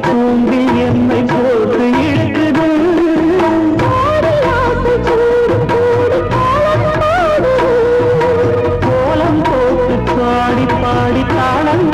தூங்கி என்னை போட்டு இழுக்குது. கோலம் போட்டு பாடி பாடி தாளம்